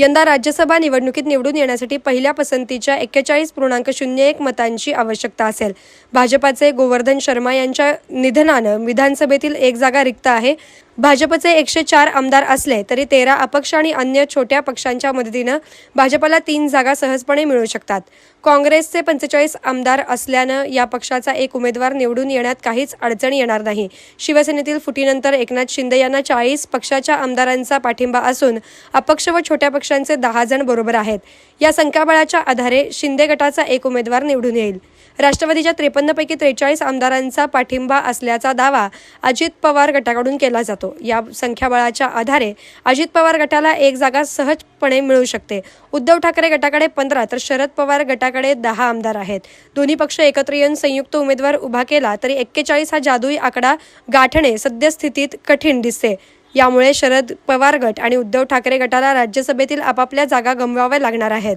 यंदा राज्यसभा निवडणुकीत निवडून येण्यासाठी पहिल्या पसंतीच्या एक्केचाळीस पूर्णांक शून्य एक मतांची आवश्यकता असेल. भाजपाचे गोवर्धन शर्मा यांच्या निधनानं विधानसभेतील एक जागा रिक्त आहे. भाजपचे एकशे चार आमदार असले तरी तेरा अपक्ष आणि अन्य छोट्या पक्षांच्या मदतीनं भाजपला तीन जागा सहजपणे मिळू शकतात. काँग्रेसचे पंचेचाळीस आमदार असल्यानं या पक्षाचा एक उमेदवार निवडून येण्यात काहीच अडचण येणार नाही. शिवसेनेतील फुटीनंतर एकनाथ शिंदे यांना चाळीस पक्षाच्या आमदारांचा पाठिंबा असून अपक्ष व छोट्या पक्षांचे दहा जण बरोबर आहेत. या संख्याबळाच्या आधारे शिंदे गटाचा एक उमेदवार निवडून येईल. राष्ट्रवादीच्या त्रेपन्नपैकी त्रेचाळीस आमदारांचा पाठिंबा असल्याचा दावा अजित पवार गटाकडून केला जातो. या संख्याबळाच्या आधारे अजित पवार गटाला एक जागा सहजपणे मिळू शकते. उद्धव ठाकरे गटाकडे पंधरा तर शरद पवार गटाकडे दहा आमदार आहेत. दोन्ही पक्ष एकत्र येऊन संयुक्त उमेदवार उभा केला तरी एक्केचाळीस हा जादुई आकडा गाठणे सद्यस्थितीत कठीण दिसते. यामुळे शरद पवार गट आणि उद्धव ठाकरे गटाला राज्यसभेतील आपापल्या जागा गमवाव्या लागणार आहेत.